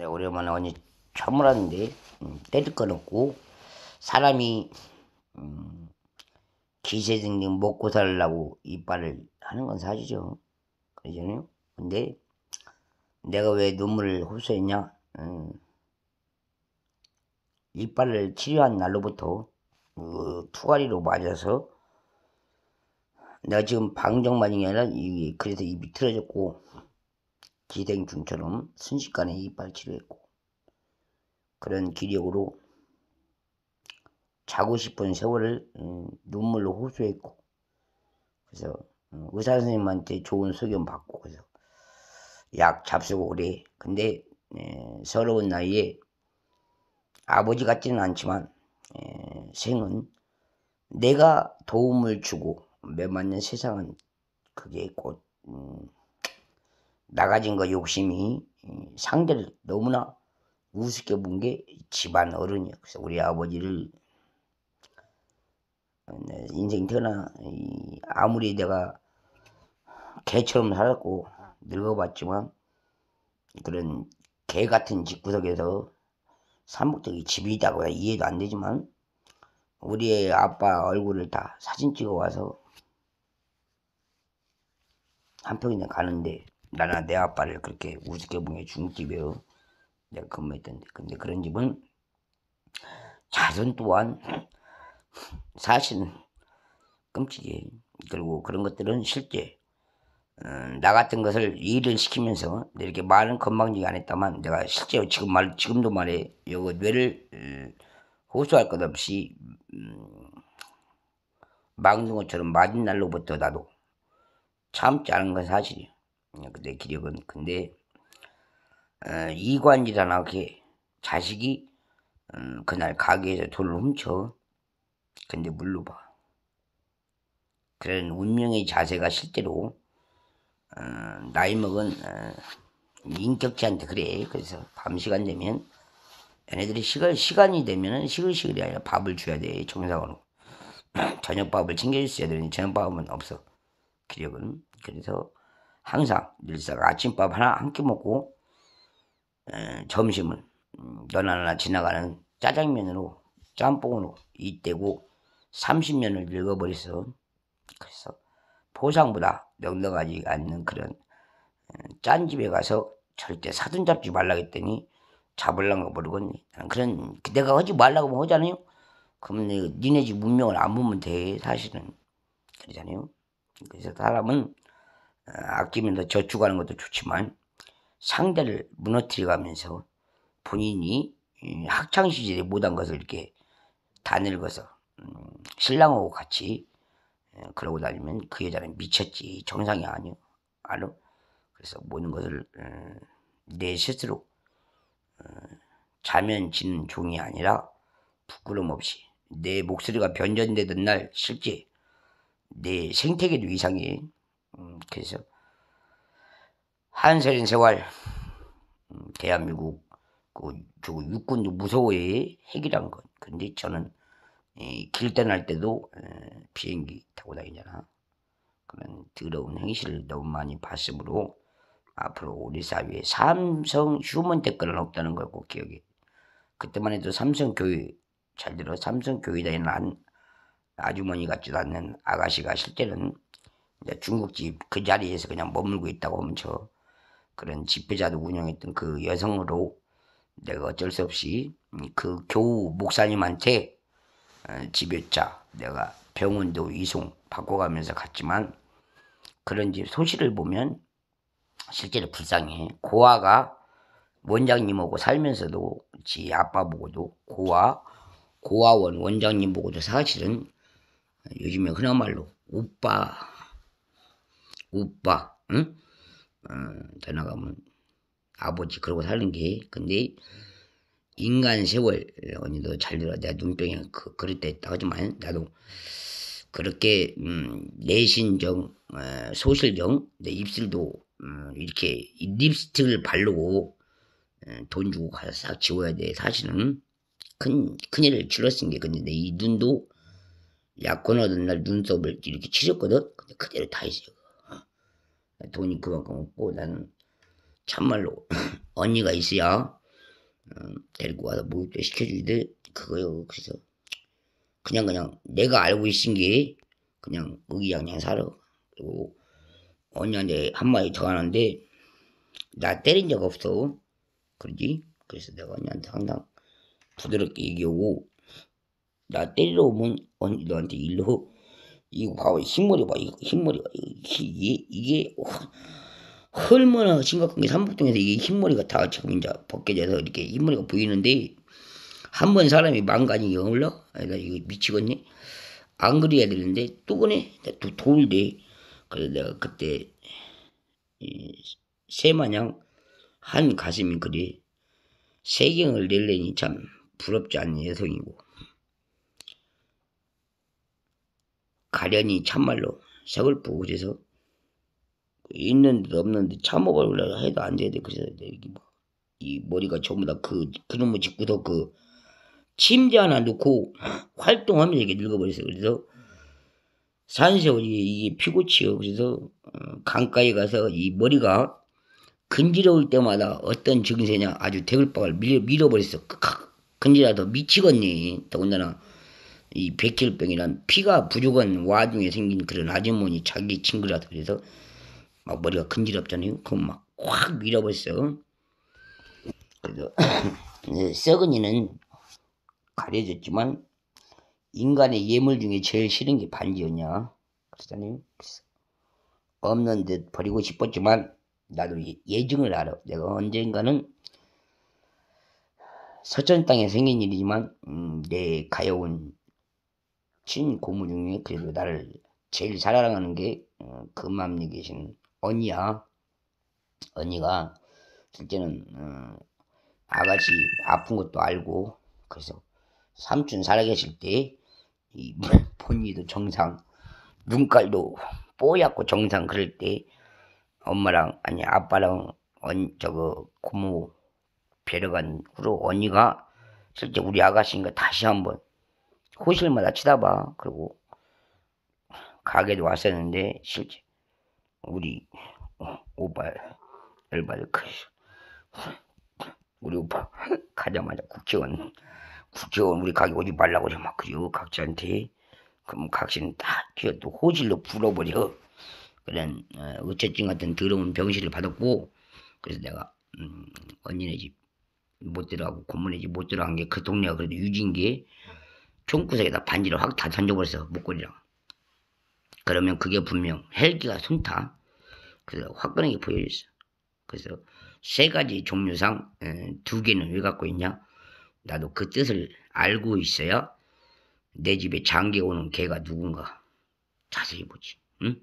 네, 오랜만에 언니 처음 알았는데 음, 때릴 건 없고 사람이 음, 기세 등등 먹고 살라고 이빨을 하는 건 사실이죠. 그러잖아요. 근데 내가 왜 눈물을 호소했냐? 음, 이빨을 치료한 날로부터 그 투가리로 맞아서 내가 지금 방정만이 아니라 이 그래서 입이 틀어졌고 기생충처럼 순식간에 이빨 치료했고 그런 기력으로 자고 싶은 세월을 음, 눈물로 호소했고 그래서 음, 의사 선생님한테 좋은 소견 받고 그래서 약 잡수고 그래. 근데 에, 서러운 나이에 아버지 같지는 않지만 에, 생은 내가 도움을 주고 매맞는 세상은 그게 곧 음, 나가진 거 욕심이 음, 상대를 너무나 우습게 본 게 집안. 그래서 우리 아버지를 내 인생 태어나 이 아무리 내가 개처럼 살았고 늙어봤지만 그런 개 같은 집구석에서 삼복적이 집이 있다고 이해도 안 되지만 우리 아빠 얼굴을 다 사진 찍어 와서 한평이나 가는데 나나 내 아빠를 그렇게 우습게 보게 중집이에요. 내가 근무했던데. 근데 그런 집은 자손 또한 사실은 끔찍해. 그리고 그런 것들은 실제 어, 나 같은 것을 일을 시키면서 이렇게 많은 건방지게 안 했다만 내가 실제 지금 말 지금도 말해 이거 뇌를 어, 호소할 것 없이 음, 막는 것처럼 맞은 날로부터 나도 참지 않은 건 사실이야. 내 기력은 근데 어, 이관이라나 게 자식이 음, 그날 가게에서 돈을 훔쳐. 근데 물러봐. 그런 운명의 자세가 실제로 어, 나이 먹은 어, 인격체한테 그래. 그래서 밤 시간 되면 얘네들이 시간 시간이 되면은 시글시글이 아니라 밥을 줘야 돼 정상으로. 저녁밥을 챙겨줬어야 되는데 저녁밥은 없어. 기력은 그래서 항상 늘상 아침밥 하나 한 끼 먹고 에, 점심은 음, 너나나 지나가는 짜장면으로 짬뽕으로 이때고 30년을 늙어버렸어. 그래서 포상보다 넉넉하지 않는 그런 짠 집에 가서 절대 사돈 잡지 말라 했더니 잡을란 거 모르겠니. 그런 내가 하지 말라고 뭐 하잖아요. 그러면 니네 집 문명을 안 보면 돼 사실은 그러잖아요. 그래서 사람은 어, 아끼면서 저축하는 것도 좋지만 상대를 무너뜨려가면서 본인이 학창 시절에 못한 것을 이렇게 다 늙어서 음, 신랑하고 같이 그러고 다니면 그 여자는 미쳤지. 정상이 아니요 알아 그래서 모든 것을 어, 내 스스로 어, 자면 지는 종이 아니라 부끄럼 없이 내 목소리가 변전되던 날 실제 내 생태계도 이상해 음, 그래서 한세린 세월 음, 대한민국 그, 저 육군도 무서워해 핵이란 것. 근데 저는 길 떠날 때도 에, 비행기 타고 다니잖아. 그런 더러운 행실을 너무 많이 봤으므로 앞으로 우리 사회에 삼성 휴먼 댓글은 없다는 걸 꼭 기억해. 그때만 해도 삼성 교회 잘 들어 삼성 교회 다니는 한 아주머니 같지도 않는 아가씨가 실제는 중국집 그 자리에서 그냥 머물고 있다고 하면 저 그런 집회자도 운영했던 그 여성으로 내가 어쩔 수 없이 그 교우 목사님한테 어, 집여자 내가 병원도 이송 바꿔가면서 갔지만 그런 집 소식을 보면 실제로 불쌍해. 고아가 원장님하고 살면서도 지 아빠 보고도 고아 고아원 원장님 보고도 사실은 요즘에 흔한 말로 오빠 오빠 응? 어, 더 나가면 아버지 그러고 사는 게. 근데 인간 세월 언니도 잘 들어. 내가 눈병이 그, 그럴 때 있다 하지만 나도 그렇게 음, 내신정 어, 소실정 내 입술도 음, 이렇게 립스틱을 바르고 어, 돈 주고 가서 싹 지워야 돼. 사실은 큰 큰일을 치렀은 게. 근데 내 이 눈도 얻은 날 눈썹을 이렇게 치셨거든? 근데 그대로 다 있어요. 어. 돈이 그만큼 없고 나는 참말로 언니가 있어야 어, 데리고 와서 목욕도 시켜주는데 그거요. 그래서 그냥 그냥 내가 알고 있은 게 그냥 의기양양 살아. 그리고 언니한테 한마디 더 하는데 나 때린 적 없어. 그러지? 그래서 내가 언니한테 항상 부드럽게 얘기하고 나 때리러 오면 언니 너한테 일로 이거 봐봐 흰머리 봐 이거 흰머리가 이게 이게 얼마나 심각한 게 삼복동에서 이게 흰머리가 다 지금 이제 벗겨져서 이렇게 흰머리가 보이는데 한 번 사람이 망간이 영을러? 아, 나 이거 미치겠네. 안 그래야 되는데 또 그네. 또 돌대. 그래서 내가 그때 이 새마냥 한 가슴이 그래. 세경을 낼래니 참 부럽지 않은 여성이고 가련이 참말로 서글프고 그래서 있는 듯 없는 듯 참아보려고 해도 안 되는데 그래서 이게 뭐, 이 머리가 전부 다 그 그놈의 짓고도 그 침대 하나 놓고 활동하면서 이게 늙어버렸어요. 그래서 산세월이 이게 피고치요. 그래서 어, 강가에 가서 이 머리가 근지러울 때마다 어떤 증세냐 아주 대글박을 밀어, 밀어버렸어. 근지라도 미치겠니. 더군다나 이 백혈병이란 피가 부족한 와중에 생긴 그런 아주머니 자기 친구라서 그래서 막 머리가 근지럽잖아요. 그럼 막 확 밀어버렸어. 그래서 썩은이는 가려졌지만 인간의 예물 중에 제일 싫은 게 반지였냐 그러잖아요. 없는 듯 버리고 싶었지만 나도 예- 예증을 알아. 내가 언젠가는 서천 땅에 생긴 일이지만 음, 내 가여운 친 고모 중에 그래도 나를 제일 사랑하는 게 어, 금암리 계신 언니야. 언니가 실제는 어, 아가씨 아픈 것도 알고 그래서 삼촌 살아계실 때 이 본니도 정상 눈깔도 뽀얗고 정상 그럴 때 엄마랑 아니 아빠랑 언 저거 고모 뵈러 간 후로 언니가 실제 우리 아가씨인가 다시 한번 호실마다 치다봐. 그리고 가게도 왔었는데 실제 우리 오빠 열받을 그 우리 오빠 가자마자 국회의원 국회의원 우리 가게 오지 말라고 막 그래요 각자한테. 그럼 각시는 다 기어 또 호실로 불어버려. 그런 어, 어쨌든 같은 더러운 병실을 받았고 그래서 내가 음, 언니네 집 못 들어가고 고모네 집 못 들어간 게 그 동네가 그래도 유진 게 총구석에다 반지를 확 다 던져버렸어 목걸이랑. 그러면 그게 분명 헬기가 손타 그래서 화끈하게 보여줬어. 그래서 세 가지 종류상 에, 두 개는 왜 갖고 있냐? 나도 그 뜻을 알고 있어야 내 집에 장기 오는 개가 누군가 자세히 보지. 응?